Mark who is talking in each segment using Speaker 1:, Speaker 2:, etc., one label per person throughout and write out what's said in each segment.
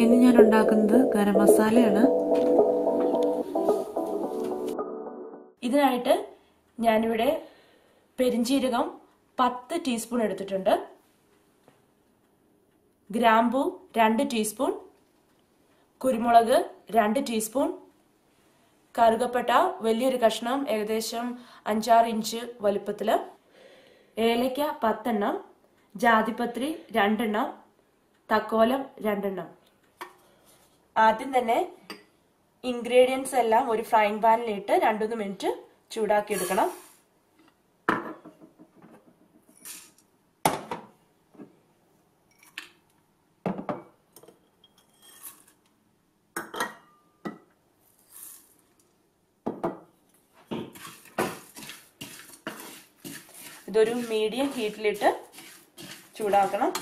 Speaker 1: ഇന്ന് ഞാൻ ഉണ്ടാക്കുന്നത് ഗരം മസാലയാണ്.
Speaker 2: ഇതിനായിട്ട് ഞാനിവിടെ പെരിഞ്ചീരകം പത്ത് ടീസ്പൂൺ എടുത്തിട്ടുണ്ട്. ഗ്രാമ്പു രണ്ട് ടീസ്പൂൺ. കുരുമുളക് രണ്ട് ടീസ്പൂൺ. കറുകപ്പട്ട വലിയൊരു കഷ്ണം ഏകദേശം അഞ്ചാറ് ഇഞ്ച് വലുപ്പത്തിൽ ഏലയ്ക്ക പത്തെണ്ണം. ജാതിപത്രി രണ്ടെണ്ണം. തക്കോലം രണ്ടെണ്ണം. ആദ്യം തന്നെ ഇൻഗ്രീഡിയൻസ് എല്ലാം ഒരു ഫ്രൈങ് പാനിലിട്ട് രണ്ടുമൂന്ന് മിനിറ്റ് ചൂടാക്കി എടുക്കണം. ഇതൊരു മീഡിയം ഹീറ്റിലിട്ട് ചൂടാക്കണം.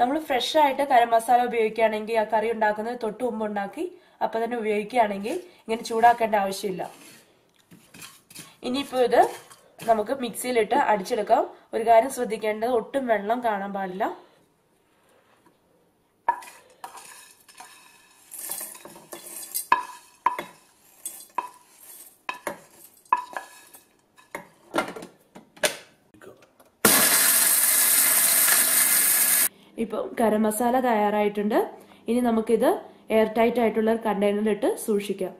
Speaker 2: നമ്മൾ ഫ്രഷ് ആയിട്ട് ഗരം മസാല ഉപയോഗിക്കുകയാണെങ്കിൽ ആ കറി ഉണ്ടാക്കുന്നത് തൊട്ട് മുമ്പ് ഉണ്ടാക്കി അപ്പൊ തന്നെ ഉപയോഗിക്കുകയാണെങ്കിൽ ഇങ്ങനെ ചൂടാക്കേണ്ട ആവശ്യമില്ല. ഇനിയിപ്പോൾ ഇത് നമുക്ക് മിക്സിയിലിട്ട് അടിച്ചെടുക്കാം. ഒരു കാര്യം ശ്രദ്ധിക്കേണ്ടത് ഒട്ടും വെള്ളം കാണാൻ പാടില്ല. ഇപ്പോൾ ഗരം മസാല തയ്യാറായിട്ടുണ്ട്. ഇനി നമുക്കിത് എയർ ടൈറ്റ് ആയിട്ടുള്ള കണ്ടെയ്നറിൽ ഇട്ട് സൂക്ഷിക്കാം.